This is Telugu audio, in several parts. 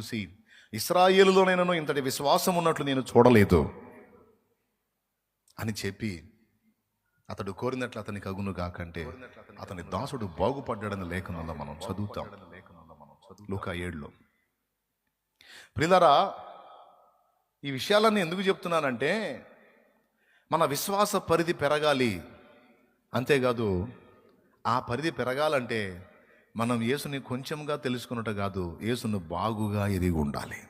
చూసి ఇస్రాయేలులోనైనాను ఇంతటి విశ్వాసం ఉన్నట్లు నేను చూడలేదు అని చెప్పి అతడు కోరినట్లు అతనికి అగును కాకంటే అతని దాసుడు బాగుపడ్డాడని లేఖనంలో మనం చదువుతాం. లూకా ఏడులో. ప్రిలరా ఈ విషయాలన్నీ ఎందుకు చెప్తున్నానంటే మన విశ్వాస పరిధి పెరగాలి. అంతేకాదు ఆ పరిధి పెరగాలంటే మనం యేసుని కొంచెంగా తెలుసుకున్నట్టు కాదు యేసును బాగుగా ఎదిగి ఉండాలి.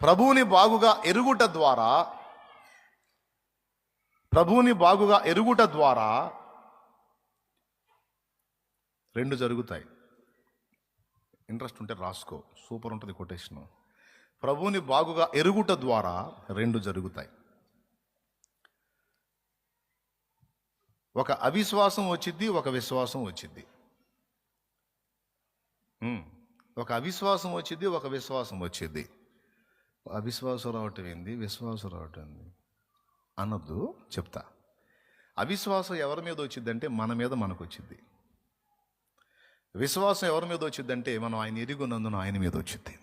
ప్రభువుని బాగుగా ఎరుగుట ద్వారా ప్రభువుని బాగుగా ఎరుగుట ద్వారా రెండు జరుగుతాయి. ఇంట్రెస్ట్ ఉంటే రాసుకో సూపర్ ఉంటుంది కొటేషన్. ప్రభువుని బాగుగా ఎరుగుట ద్వారా రెండు జరుగుతాయి. ఒక అవిశ్వాసం వచ్చింది ఒక విశ్వాసం వచ్చింది ఒక అవిశ్వాసం వచ్చింది ఒక విశ్వాసం వచ్చింది అవిశ్వాసం రావటం ఏంది? విశ్వాసం రావటం ఏంది? అనొద్దు చెప్తా. అవిశ్వాసం ఎవరి మీద వచ్చిందంటే మన మీద మనకు వచ్చింది విశ్వాసం ఎవరి మీద వచ్చిందంటే మనం ఆయన ఎరుగున్నందున ఆయన మీద వచ్చింది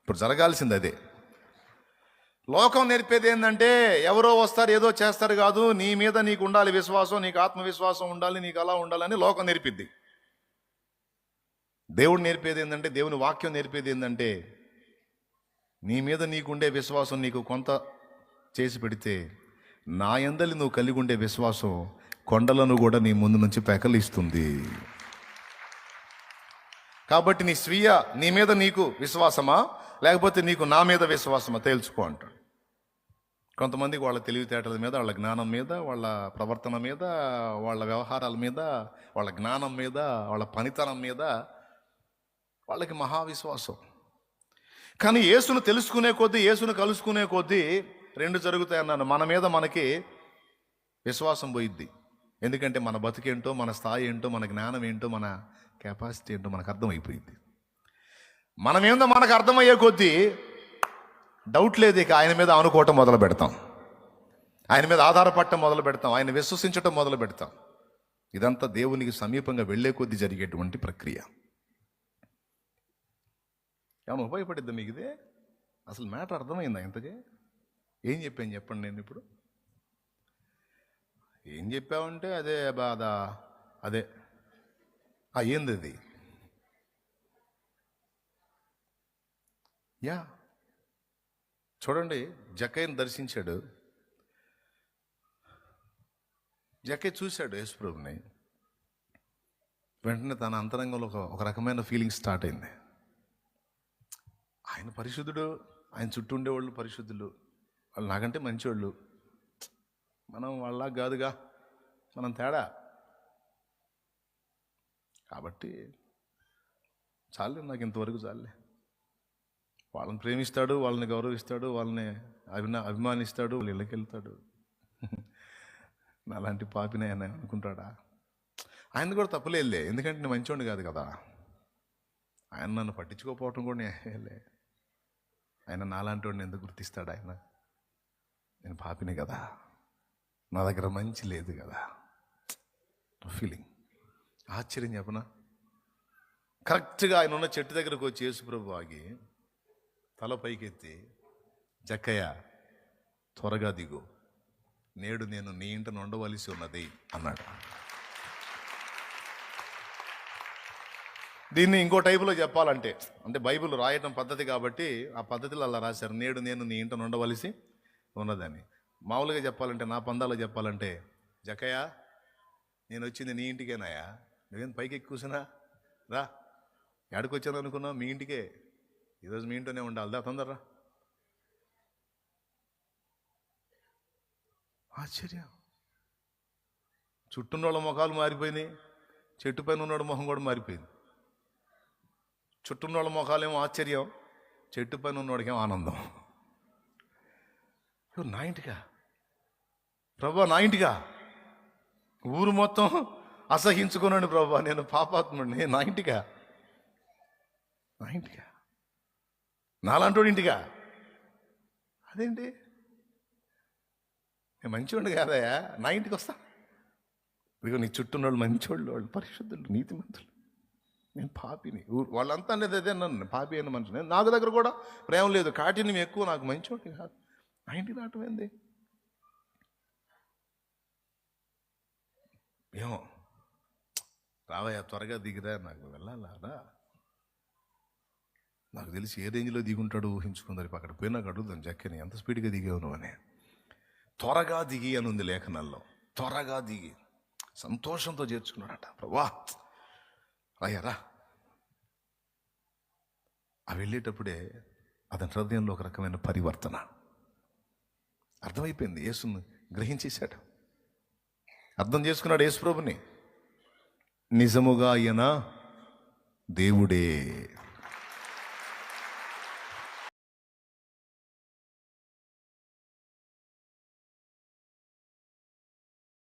ఇప్పుడు జరగాల్సింది అదే. లోకం నేర్పేది ఏంటంటే ఎవరో వస్తారు ఏదో చేస్తారు కాదు. నీ మీద నీకు ఉండాలి విశ్వాసం నీకు ఆత్మవిశ్వాసం ఉండాలి నీకు అలా ఉండాలని లోకం నేర్పిద్ది. దేవుడు నేర్పేది ఏంటంటే దేవుని వాక్యం నేర్పేది ఏంటంటే నీ మీద నీకుండే విశ్వాసం నీకు కొంత చేసి పెడితే నా ఎందలి నువ్వు కలిగి ఉండే విశ్వాసం కొండలను కూడా నీ ముందు నుంచి పెకలిస్తుంది. కాబట్టి నీ స్వీయ నీ మీద నీకు విశ్వాసమా? లేకపోతే నీకు నా మీద విశ్వాసమా? తేల్చుకో అంటాడు. కొంతమందికి వాళ్ళ తెలివితేటల మీద వాళ్ళ జ్ఞానం మీద వాళ్ళ ప్రవర్తన మీద వాళ్ళ వ్యవహారాల మీద వాళ్ళ జ్ఞానం మీద వాళ్ళ పనితనం మీద వాళ్ళకి మహావిశ్వాసం. కానీ యేసును తెలుసుకునే కొద్దీ యేసును కలుసుకునే కొద్దీ రెండు జరుగుతాయి అన్నాను. మన మీద మనకి విశ్వాసం పోయిద్ది. ఎందుకంటే మన బతికేంటో మన స్థాయి ఏంటో మన జ్ఞానం ఏంటో మన కెపాసిటీ ఏంటో మనకు అర్థమైపోయింది. మనమేందో మనకు అర్థమయ్యే కొద్దీ డౌట్ లేదు ఇక ఆయన మీద అనుకోవటం మొదలు పెడతాం. ఆయన మీద ఆధారపడటం మొదలు పెడతాం. ఆయన విశ్వసించటం మొదలు పెడతాం. ఇదంతా దేవునికి సమీపంగా వెళ్ళే కొద్దీ జరిగేటువంటి ప్రక్రియ. ఏమైనా ఉపయోగపడిద్దా మీకు ఇదే? అసలు మ్యాటర్ అర్థమైందా ఇంతకే? ఏం చెప్పాను చెప్పండి నేను ఇప్పుడు. ఏం చెప్పావంటే అదే బాధ. అదే. ఏంది అది యా. చూడండి జక్కయ్యను దర్శించాడు. జకై చూశాడు యేసుప్రభుని. వెంటనే తన అంతరంగంలో ఒక ఒక రకమైన ఫీలింగ్ స్టార్ట్ అయింది. ఆయన పరిశుద్ధుడు ఆయన చుట్టూ ఉండేవాళ్ళు పరిశుద్ధులు. వాళ్ళు నాకంటే మంచివాళ్ళు మనం వాళ్ళ కాదుగా మనం తేడా. కాబట్టి చాలే నాకు ఇంతవరకు చాలే. వాళ్ళని ప్రేమిస్తాడు వాళ్ళని గౌరవిస్తాడు వాళ్ళని అభినా అభిమానిస్తాడు వాళ్ళ ఇళ్ళకి వెళ్తాడు నాలాంటి పాపినే అనుకుంటాడా? ఆయన కూడా తప్పలేదులే. ఎందుకంటే నేను మంచివాడిని కాదు కదా. ఆయన నన్ను పట్టించుకోకపోవటం కూడా నేలే ఆయన నాలాంటి వాడిని ఎందుకు గుర్తిస్తాడు ఆయన? నేను పాపినే కదా. నా దగ్గర మంచి లేదు కదా. ఫీలింగ్ ఆశ్చర్యం చెప్పనా? కరెక్ట్గా ఆయన ఉన్న చెట్టు దగ్గరకు వచ్చి యేసుప్రభు ఆగి తల పైకెత్తి జక్కయ్య త్వరగా దిగు. నేడు నేను నీ ఇంట ఉండవలసి ఉన్నది అన్నాడు. దీన్ని ఇంకో టైపులో చెప్పాలంటే అంటే బైబిల్ రాయటం పద్ధతి కాబట్టి ఆ పద్ధతిలో అలా రాశారు. నేడు నేను నీ ఇంట ఉండవలసి ఉన్నదని. మామూలుగా చెప్పాలంటే నా పందాలో చెప్పాలంటే జక్కయ్య నేను వచ్చింది నీ ఇంటికేనాయా? నువ్వేం పైకి ఎక్కి కూర్చున్నా? రా. ఎక్కడికి వచ్చాను అనుకున్నావు మీ ఇంటికే. ఈరోజు మీ ఇంట్లోనే ఉండాలి. దా తొందర ఆశ్చర్యం. చుట్టూన్నోళ్ళ ముఖాలు మారిపోయినాయి. చెట్టు పైన ఉన్నోడు ముఖం కూడా మారిపోయింది. చుట్టూన్నోళ్ళ ముఖాలేమో ఆశ్చర్యం. చెట్టు పైన ఉన్నోడికేమో ఆనందం. ఇగో నా ఇంటిగా ప్రభా నా ఇంటిగా ఊరు మొత్తం అసహించుకున్నాను ప్రభా. నేను పాపాత్ముడిని. నా ఇంటిగా నా ఇంటిగా నాలాంటోడు ఇంటిగా అదేంటి? నేను మంచివాడు కాదయా నా ఇంటికి వస్తా. ఇదిగో నీ చుట్టూ వాళ్ళు మంచివాళ్ళు వాళ్ళు పరిశుద్ధులు నీతిమంతులు. నేను పాపిని. ఊ- వాళ్ళంతా అనేది అదే నన్ను పాపి అయిన మనిషి. నాకు దగ్గర కూడా ప్రేమ లేదు. కాఠిన్యం ఎక్కువ నాకు మంచోటి కాదు. నా ఇంటికి రావటం ఏంది? ఏమో. రావయ్యా త్వరగా దిగిరా నాకు వెళ్ళాలా నాకు తెలిసి ఏ రేంజ్లో దిగుంటాడు ఊహించుకుందరి అక్కడ పోయినాక అడుగుదాం జక్కని. ఎంత స్పీడ్గా దిగావు నువ్వు అని. త్వరగా దిగి అని ఉంది లేఖనాల్లో త్వరగా దిగి. సంతోషంతో చేర్చుకున్నాడట. ప్రభా! అయ్యారా ఆ వెళ్ళేటప్పుడే అతని హృదయంలో ఒక రకమైన పరివర్తన. అర్థమైపోయింది. యేసును గ్రహించేశాడు. అర్థం చేసుకున్నాడు యేసు ప్రభుని నిజముగా ఆయన దేవుడే